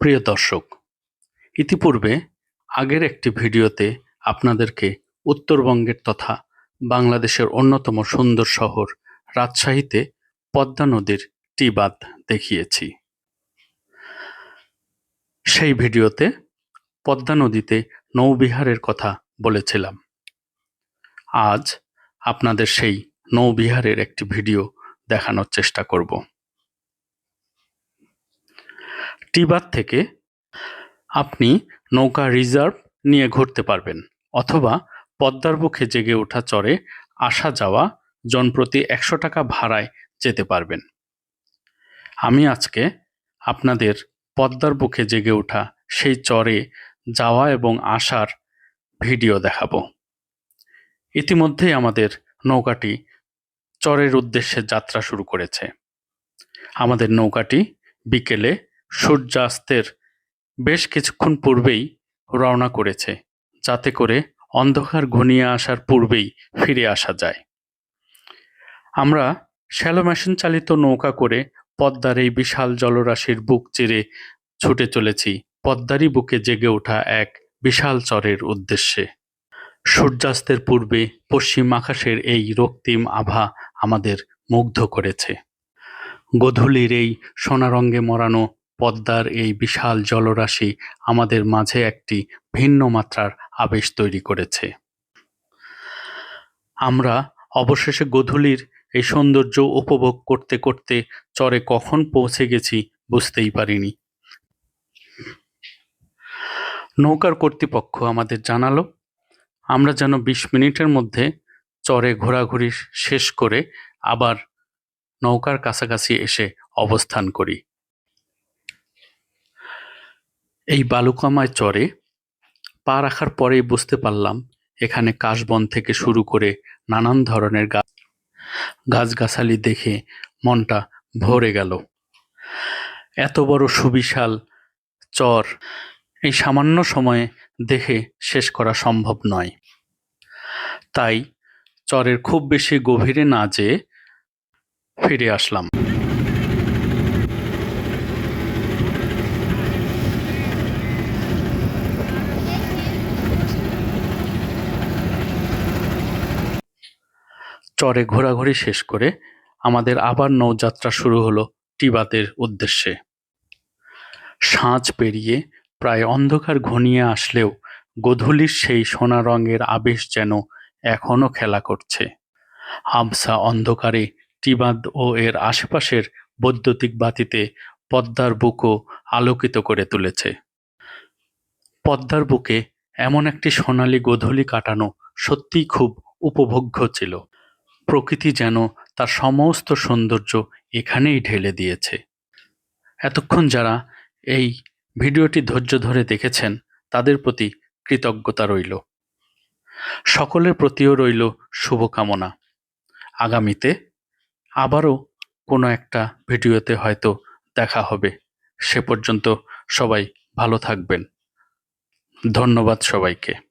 প্রিয় দর্শক, ইতিপূর্বে আগের একটি ভিডিওতে আপনাদেরকে উত্তরবঙ্গের তথা বাংলাদেশের অন্যতম সুন্দর শহর রাজশাহীতে পদ্মা নদীর টি বাঁধ দেখিয়েছি। সেই ভিডিওতে পদ্মা নদীতে নৌবিহারের কথা বলেছিলাম। আজ আপনাদের সেই নৌবিহারের একটি ভিডিও দেখানোর চেষ্টা করব। টিবাদ থেকে আপনি নৌকা রিজার্ভ নিয়ে ঘুরতে পারবেন অথবা পদ্মার বুকে জেগে ওঠা চরে আসা যাওয়া জনপ্রতি একশো টাকা ভাড়ায় যেতে পারবেন। আমি আজকে আপনাদের পদ্মার বুকে জেগে ওঠা সেই চরে যাওয়া এবং আসার ভিডিও দেখাবো। ইতিমধ্যেই আমাদের নৌকাটি চরের উদ্দেশ্যে যাত্রা শুরু করেছে। আমাদের নৌকাটি বিকেলে সূর্যাস্তের বেশ কিছুক্ষণ পূর্বেই রওনা করেছে, যাতে করে অন্ধকার ঘনিয়ে আসার পূর্বেই ফিরে আসা যায়। আমরা শ্যালো মেশিন চালিত নৌকা করে পদ্মার এই বিশাল জলরাশির বুক চিরে ছুটে চলেছি, পদ্মারই বুকে জেগে ওঠা এক বিশাল চরের উদ্দেশ্যে। সূর্যাস্তের পূর্বে পশ্চিম আকাশের এই রক্তিম আভা আমাদের মুগ্ধ করেছে। গধূলির এই সোনারঙ্গে মরানো পদ্মার এই বিশাল জলরাশি আমাদের মাঝে একটি ভিন্ন মাত্রার আবেশ তৈরি করেছে। আমরা অবশেষে গধূলির এই সৌন্দর্য উপভোগ করতে করতে চরে কখন পৌঁছে গেছি বুঝতেই পারিনি। নৌকার কর্তৃপক্ষ আমাদের জানালো, আমরা যেন বিশ মিনিটের মধ্যে চরে ঘোরাঘুরি শেষ করে আবার নৌকার কাছাকাছি এসে অবস্থান করি। এই বালুকামায় চরে পা রাখার পরেই বুঝতে পারলাম এখানে কাশবন থেকে শুরু করে নানান ধরনের গাছ গাছগাছালি দেখে মনটা ভরে গেল। এত বড় সুবিশাল চর এই সামান্য সময়ে দেখে শেষ করা সম্ভব নয়। তাই চরের খুব বেশি গভীরে না যেয়ে ফিরে আসলাম। চরে ঘোরাঘুরি শেষ করে আমাদের আবার নৌযাত্রা শুরু হলো টিবাতের উদ্দেশ্যে। সাঁঝ পেরিয়ে প্রায় অন্ধকার ঘনিয়ে আসলেও গধূলির সেই সোনা রঙের আবেশ যেন এখনও খেলা করছে। আবসা অন্ধকারে টিবাদ ও এর আশেপাশের বৈদ্যুতিক বাতিতে পদ্মার বুকও আলোকিত করে তুলেছে। পদ্মার বুকে এমন একটি সোনালি গোধূলি কাটানো সত্যিই খুব উপভোগ্য ছিল। প্রকৃতি যেন তার সমস্ত সৌন্দর্য এখানেই ঢেলে দিয়েছে। এতক্ষণ যারা এই ভিডিওটি ধৈর্য ধরে দেখেছেন, তাদের প্রতি কৃতজ্ঞতা রইল। সকলের প্রতিও রইল শুভকামনা। আগামীতে আবারও কোনো একটা ভিডিওতে হয়তো দেখা হবে। সে পর্যন্ত সবাই ভালো থাকবেন। ধন্যবাদ সবাইকে।